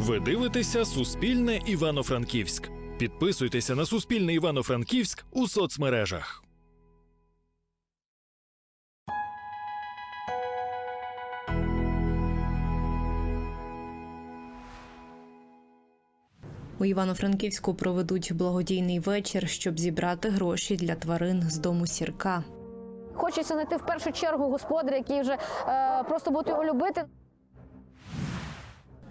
Ви дивитеся Суспільне Івано-Франківськ. Підписуйтеся на Суспільне Івано-Франківськ у соцмережах. У Івано-Франківську проведуть благодійний вечір, щоб зібрати гроші для тварин з дому сірка. Хочеться знайти в першу чергу господаря, який вже е, просто буде його любити.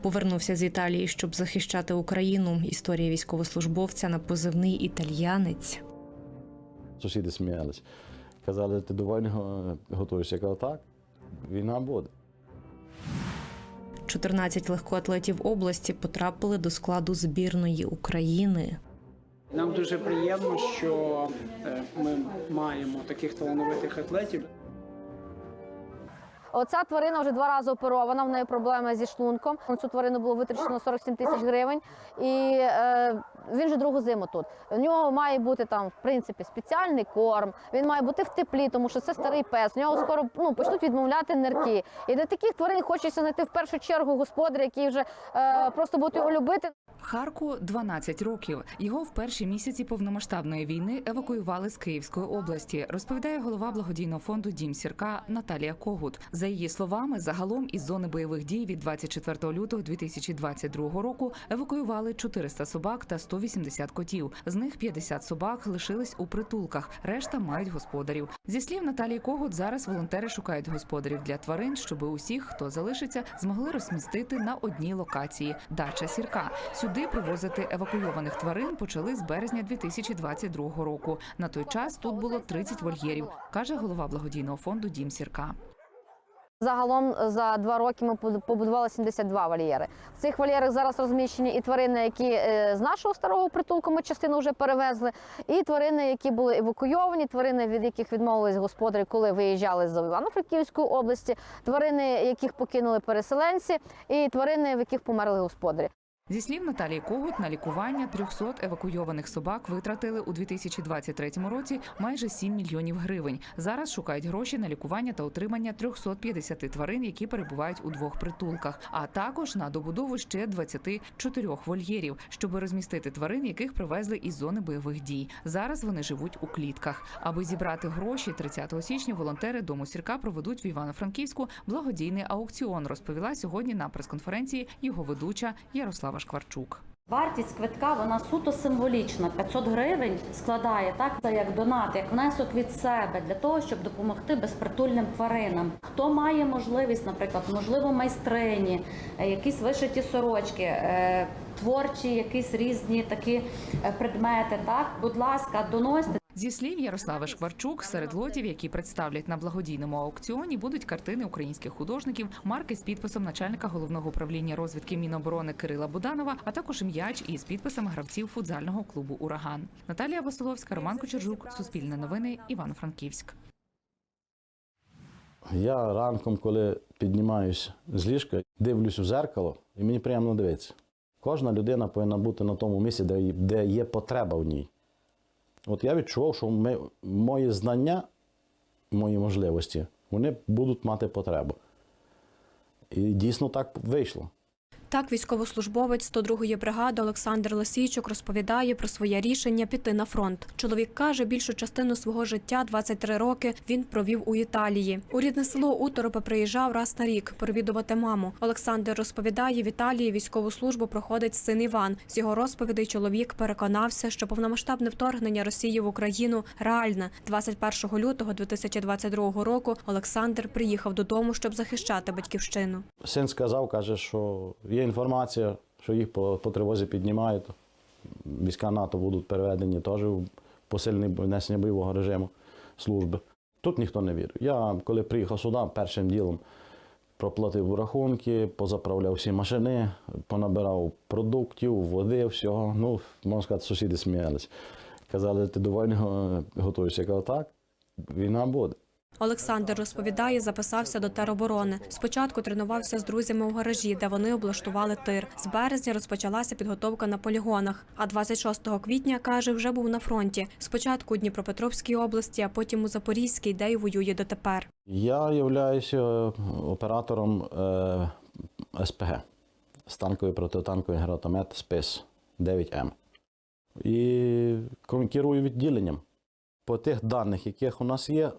Повернувся з Італії, щоб захищати Україну. Історія військовослужбовця на позивний італіянець. Сусіди сміялись. Казали, ти до війни готуєшся. Я казав, так, війна буде. 14 легкоатлетів області потрапили до складу збірної України. Нам дуже приємно, що е, ми маємо таких талановитих атлетів. Оця тварина вже два рази оперована. В неї проблеми зі шлунком. Цю тварину було витрачено 47 тисяч гривень, і е, він вже другу зиму тут. У нього має бути там, в принципі, спеціальний корм. Він має бути в теплі, тому що це старий пес. У нього скоро ну почнуть відмовляти нирки. І для таких тварин хочеться знайти в першу чергу господаря, який вже е, просто буде його любити. Харку 12 років. Його в перші місяці повномасштабної війни евакуювали з Київської області. Розповідає голова благодійного фонду Дім Сірка Наталія Когут. За її словами, загалом із зони бойових дій від 24 лютого 2022 року евакуювали 400 собак та 180 котів. З них 50 собак лишились у притулках. Решта мають господарів. Зі слів Наталії Когут, зараз волонтери шукають господарів для тварин, щоб усіх, хто залишиться, змогли розмістити на одній локації дача сірка. Сюди привозити евакуйованих тварин почали з березня 2022 року. На той час тут було 30 вольєрів, каже голова благодійного фонду Дім Сірка. Загалом за два роки ми побудували 72 вольєри. В цих вольєрах зараз розміщені і тварини, які е, з нашого старого притулку ми частину вже перевезли, і тварини, які були евакуйовані, тварини, від яких відмовились господарі, коли виїжджали з Івано-Франківської області, тварини, яких покинули переселенці, і тварини, в яких померли господарі. Зі слів Наталії Когут, на лікування 300 евакуйованих собак витратили у 2023 році майже 7 мільйонів гривень. Зараз шукають гроші на лікування та утримання 350 тварин, які перебувають у двох притулках, а також на добудову ще 24 вольєрів, щоб розмістити тварин, яких привезли із зони бойових дій. Зараз вони живуть у клітках. Аби зібрати гроші, 30 січня волонтери дому сірка проведуть в Івано-Франківську благодійний аукціон. Розповіла сьогодні на прес-конференції його ведуча Ярослава Шкварчук. Вартість квитка вона суто символічна. 500 гривень складає так, це як донат, як внесок від себе для того, щоб допомогти безпритульним тваринам. Хто має можливість, наприклад, можливо, майстрині, е, якісь вишиті сорочки, е, творчі, якісь різні такі е, предмети. Так, будь ласка, доносьте. Зі слів Ярослави Шкварчук, серед лотів, які представлять на благодійному аукціоні, будуть картини українських художників, марки з підписом начальника головного управління розвідки Міноборони Кирила Буданова, а також м'яч із підписами гравців футзального клубу Ураган. Наталія Василовська, Роман Кочержук, Суспільне новини, Івано-Франківськ. Я ранком, коли піднімаюсь з ліжка, дивлюсь у зеркало, і мені приємно дивитися. Кожна людина повинна бути на тому місці, де є потреба в ній. От я відчував, що ми, мої знання, мої можливості, вони будуть мати потребу. І дійсно так вийшло. Так, військовослужбовець 102-ї бригади Олександр Лисійчук розповідає про своє рішення піти на фронт. Чоловік каже, більшу частину свого життя, 23 роки, він провів у Італії. У рідне село Уторопе приїжджав раз на рік провідувати маму. Олександр розповідає, в Італії військову службу проходить син Іван. З його розповідей чоловік переконався, що повномасштабне вторгнення Росії в Україну реальне. 21 лютого 2022 року Олександр приїхав додому, щоб захищати батьківщину. Син сказав, каже, що є інформація, що їх по, по тривозі піднімають. Війська НАТО будуть переведені теж в посилений внесення бойового режиму служби. Тут ніхто не вірив. Я, коли приїхав сюди, першим ділом проплатив рахунки, позаправляв всі машини, понабирав продуктів, води, всього. Ну, можна сказати, сусіди сміялись. Казали, ти до війни готуєшся. Я кажу, так, війна буде. Олександр розповідає, записався до тероборони. Спочатку тренувався з друзями у гаражі, де вони облаштували тир. З березня розпочалася підготовка на полігонах. А 26 квітня каже, вже був на фронті. Спочатку у Дніпропетровській області, а потім у Запорізькій, де й воює дотепер. Я являюся оператором е, СПГ. станковий протитанковий гранатомет СПИС 9М. І кер- керую відділенням. По тих даних, яких у нас є,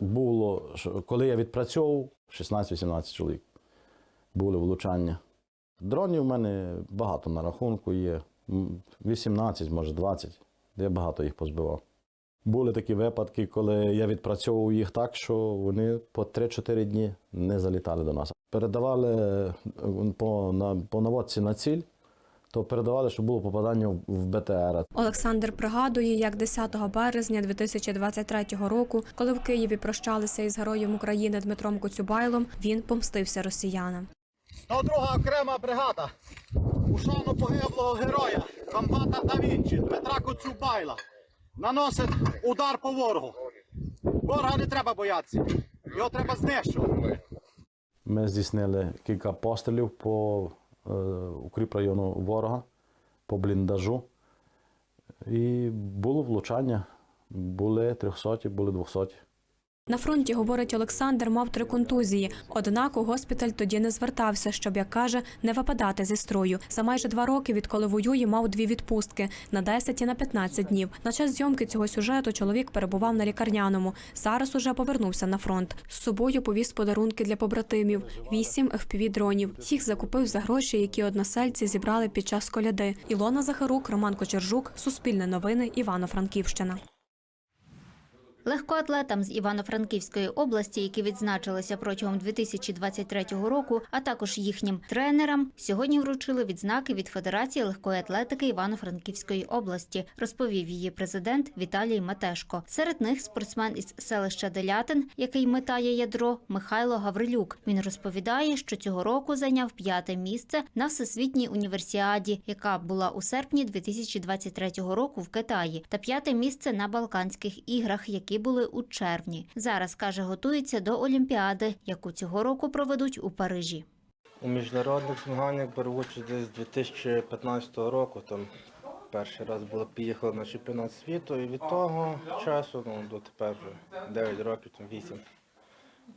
було, коли я відпрацьовував, 16-18 чоловік були влучання. Дронів в мене багато на рахунку є. 18, може 20. Я багато їх позбивав. Були такі випадки, коли я відпрацьовував їх так, що вони по 3-4 дні не залітали до нас. Передавали е, по наводці на ціль, то передавали, що було попадання в- БТР. Олександр пригадує, як 10 березня 2023 року, коли в Києві прощалися із героєм України Дмитром Коцюбайлом, він помстився росіянам. 102 окрема бригада. У шану погиблого героя комбата да Вінчі Дмитра Коцюбайла наносить удар по ворогу. Ворога не треба боятися. Його треба знищувати. Ми здійснили кілька пострілів по е, укріпрайону ворога, по бліндажу. І було влучання. Були 300, були 200. На фронті, говорить Олександр, мав три контузії. Однак у госпіталь тоді не звертався, щоб, як каже, не випадати зі строю. За майже два роки, відколи воює, мав дві відпустки на 10 і на 15 днів. На час зйомки цього сюжету чоловік перебував на лікарняному. Зараз уже повернувся на фронт. З собою повіз подарунки для побратимів: вісім fpv дронів. Їх закупив за гроші, які односельці зібрали під час коляди. Ілона Захарук, Роман Кочержук, Суспільне новини, Івано-Франківщина. Легкоатлетам з Івано-Франківської області, які відзначилися протягом 2023 року, а також їхнім тренерам, сьогодні вручили відзнаки від Федерації легкої атлетики Івано-Франківської області, розповів її президент Віталій Матешко. Серед них спортсмен із селища Делятин, який метає ядро, Михайло Гаврилюк. Він розповідає, що цього року зайняв п'яте місце на всесвітній універсіаді, яка була у серпні 2023 року в Китаї, та п'яте місце на Балканських іграх, які були у червні. Зараз каже, готується до Олімпіади, яку цього року проведуть у Парижі. У міжнародних змаганнях беру участь десь з 2015 року. Там перший раз було поїхали на чемпіонат світу, і від того часу, ну до тепер вже 9 років, там 8,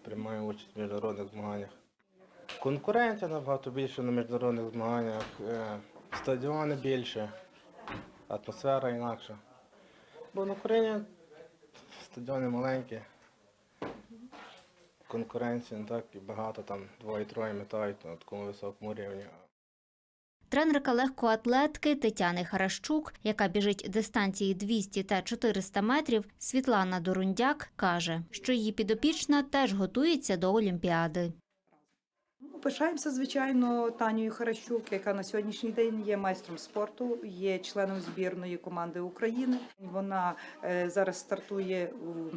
приймаю участь в міжнародних змаганнях. Конкуренція набагато більше на міжнародних змаганнях, е, стадіони більше, атмосфера інакша. Бо на Україні стадіони маленькі, конкуренції не так і багато, там двоє-троє метають на такому високому рівні. Тренерка легкоатлетки Тетяни Харащук, яка біжить дистанції 200 та 400 метрів, Світлана Дорундяк каже, що її підопічна теж готується до Олімпіади. Пишаємося, звичайно, Танією Харащук, яка на сьогоднішній день є майстром спорту, є членом збірної команди України. Вона е, зараз стартує у,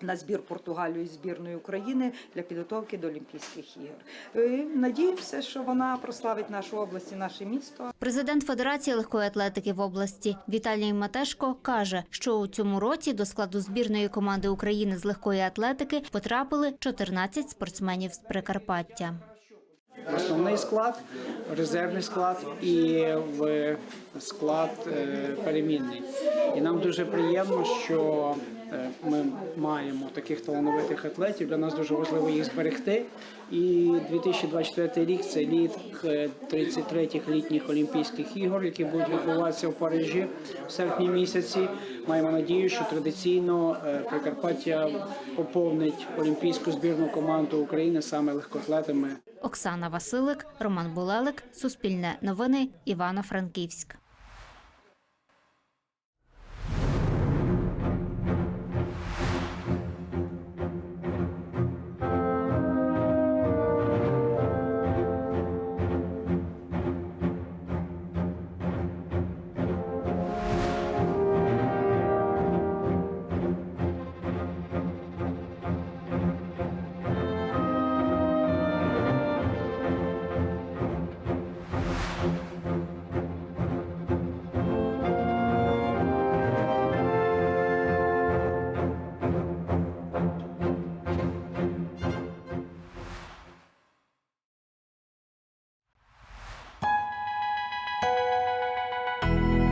на збір Португалію і збірної України для підготовки до Олімпійських ігор. Е, Надіємося, що вона прославить нашу область і наше місто. Президент Федерації легкої атлетики в області Віталій Матешко каже, що у цьому році до складу збірної команди України з легкої атлетики потрапили 14 спортсменів з Прикарпаття. Основний склад, резервний склад і в склад е, перемінний. І нам дуже приємно, що ми маємо таких талановитих атлетів. Для нас дуже важливо їх зберегти. І 2024 рік це рік е, 33-х літніх Олімпійських ігор, які будуть відбуватися в Парижі в серпні місяці. Маємо надію, що традиційно е, Прикарпаття поповнить олімпійську збірну команду України саме легкоатлетами. Оксана Василик, Роман Булелик, Суспільне новини, Івано-Франківськ.